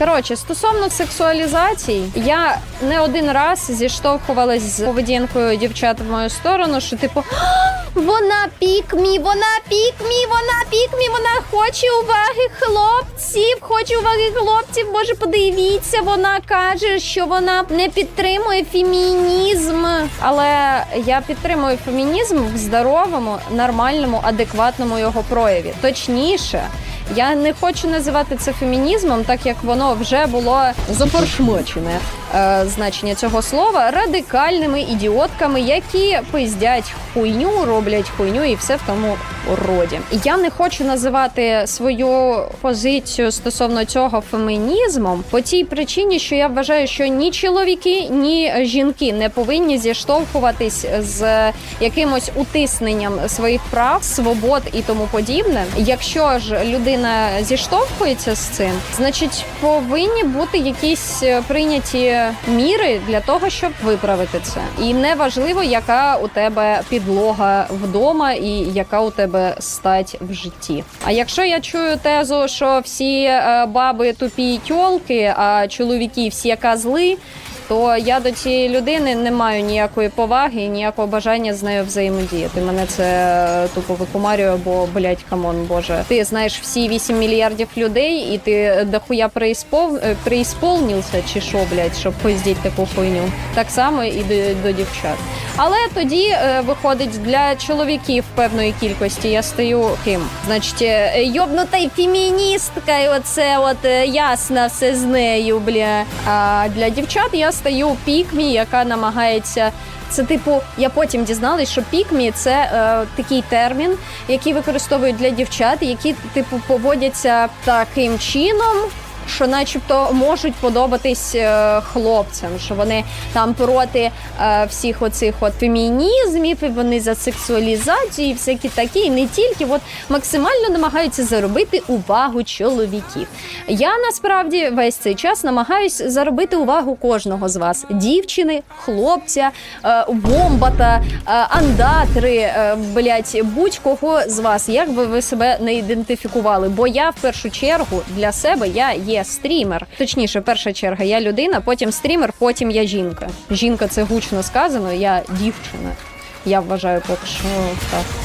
Коротше, стосовно сексуалізації, я не один раз зіштовхувалась з поведінкою дівчат в мою сторону, що типу вона пікмі, вона пікмі, вона пікмі, вона хоче уваги хлопців, хоче уваги хлопців. Боже, подивіться, вона каже, що вона не підтримує фемінізм. Але я підтримую фемінізм в здоровому, нормальному, адекватному його прояві. Точніше. Я не хочу називати це фемінізмом, так як воно вже було запоршмочене значення цього слова радикальними ідіотками, які пиздять хуйню, роблять хуйню і все в тому роді. Я не хочу називати свою позицію стосовно цього фемінізмом по тій причині, що я вважаю, що ні чоловіки, ні жінки не повинні зіштовхуватись з якимось утисненням своїх прав, свобод і тому подібне. Якщо ж людина зіштовхується з цим, значить повинні бути якісь е, прийняті міри для того, щоб виправити це. І не важливо, яка у тебе підлога вдома і яка у тебе стать в житті. А якщо я чую тезу, що всі е, баби тупі тьолки, а чоловіки всі козли, то я до цієї людини не маю ніякої поваги і ніякого бажання з нею взаємодіяти. Мене це е, тупо викумарює, бо блять, камон, боже. Ти знаєш всі 8 мільярдів людей, і ти дохуя преіспов... е, преісполнився, чи що, блять, щоб пиздіть таку хуйню. Так само і до, до дівчат. Але тоді е, виходить для чоловіків певної кількості. Я стаю ким? Значить, е, йобнута й феміністка, і оце от ясно все з нею, бля. А для дівчат я стаю пікмі, яка намагається. Це типу, я потім дізналась, що пікмі це е, такий термін, який використовують для дівчат, які типу поводяться таким чином. Що, начебто, можуть подобатись е, хлопцям, що вони там проти е, всіх оцих от фемінізмів, і вони за сексуалізацію, і всякі такі, і не тільки от максимально намагаються заробити увагу чоловіків. Я насправді весь цей час намагаюсь заробити увагу кожного з вас: дівчини, хлопця, е, вомбата, е, андатри, блять, будь-кого з вас, як би ви себе не ідентифікували. Бо я в першу чергу для себе я є стрімер. Точніше, перша черга я людина, потім стрімер, потім я жінка. Жінка це гучно сказано, я дівчина. Я вважаю поки що так.